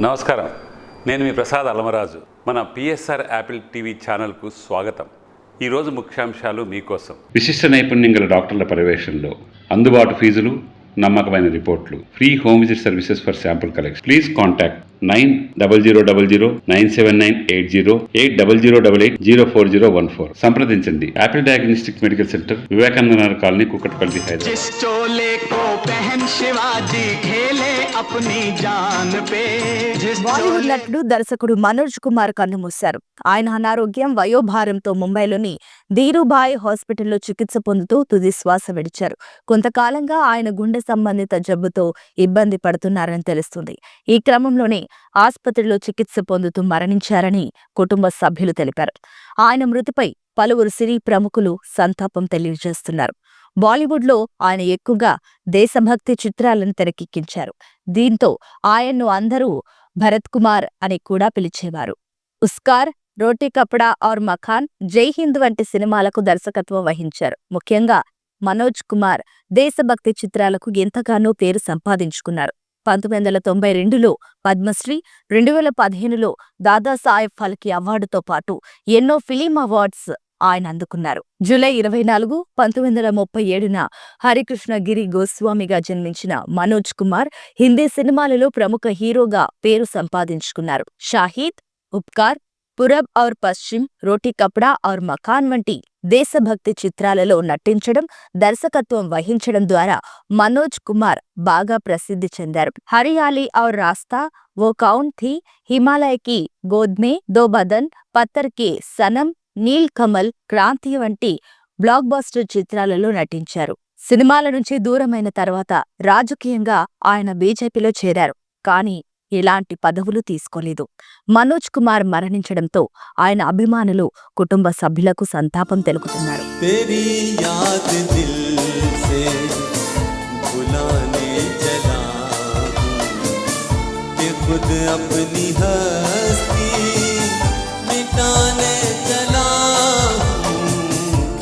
నమస్కారం. నేను మీ ప్రసాద్ అలమరాజు. మన పిఎస్ఆర్ యాపిల్ టీవీ ఛానల్కు స్వాగతం. ఈరోజు ముఖ్యాంశాలు మీకోసం. విశిష్ట నైపుణ్యం గల డాక్టర్ల పర్యవేక్షణలో అందుబాటు ఫీజులు నమ్మకమైన రిపోర్ట్లు free home visit services for sample collection. Please contact nine double zero double zero nine seven nine eight zero eight double zero double eight zero four zero one four. సంప్రదించండి. Apple diagnostic medical centre Vivekananda colony Kukatpally Hyderabad. पहन शिवाजी खेले अपनी जान पे जिस బాలీవుడ్ चोले నటుడు దర్శకుడు మనోజ్ కుమార్ కన్నుమూశారు ఆయన అనారోగ్యం వయోభారంతో ముంబైలోని ధీరుభాయ్ హాస్పిటల్లో చికిత్స పొందుతూ తుది శ్వాస విడిచారు కొంతకాలంగా ఆయన గుండె సంబంధిత జబ్బుతో ఇబ్బంది పడుతున్నారని తెలుస్తుంది ఈ క్రమంలోనే ఆసుపత్రిలో చికిత్స పొందుతూ మరణించారని కుటుంబ సభ్యులు తెలిపారు ఆయన మృతిపై పలువురు సినీ ప్రముఖులు సంతాపం తెలియజేస్తున్నారు బాలీవుడ్లో ఆయన ఎక్కువగా దేశభక్తి చిత్రాలను తెరకెక్కించారు. దీంతో ఆయన్ను అందరూ భరత్ కుమార్ అని కూడా పిలిచేవారు. ఉస్కార్ రోటీ కపడా ఔర్ మఖాన్ జై హింద్ వంటి సినిమాలకు దర్శకత్వం వహించారు. ముఖ్యంగా మనోజ్ కుమార్ దేశభక్తి చిత్రాలకు ఎంతగానో పేరు సంపాదించుకున్నారు. పంతొమ్మిది వందల తొంభై రెండులో పద్మశ్రీ రెండు వేల పదిహేనులో దాదాసాహెబ్ ఫల్కే అవార్డుతో పాటు ఎన్నో ఫిలిం అవార్డ్స్ ఆయన అందుకున్నారు జూలై ఇరవై నాలుగు పంతొమ్మిది వందల ముప్పై ఏడున హరికృష్ణగిరి గోస్వామిగా జన్మించిన మనోజ్ కుమార్ హిందీ సినిమాలలో ప్రముఖ హీరోగా పేరు సంపాదించుకున్నారు. షాహీద్ ఉపకార్ పురబ్ ఔర్ పశ్చిమ్ రోటీ కపడా ఔర్ మకాన్ వంటి దేశభక్తి చిత్రాలలో నటించడం దర్శకత్వం వహించడం ద్వారా మనోజ్ కుమార్ బాగా ప్రసిద్ధి చెందారు. హరియాలి ఔర్ రాస్తా ఓ కౌన్ థీ హిమాలయ కి గోద్మే దో బదన్ పత్తర్ కే సనం నీల్ కమల్ క్రాంతి వంటి బ్లాక్ బాస్టర్ చిత్రాలలో నటించారు సినిమాల నుంచి దూరమైన తర్వాత రాజకీయంగా ఆయన బీజేపీలో చేరారు కానీ ఎలాంటి పదవులు తీసుకోలేదు మనోజ్ కుమార్ మరణించడంతో ఆయన అభిమానులు కుటుంబ సభ్యులకు సంతాపం తెలుపుతున్నారు तेरी याद दिल से भुलाने चला हूँ कि खुद अपनी हर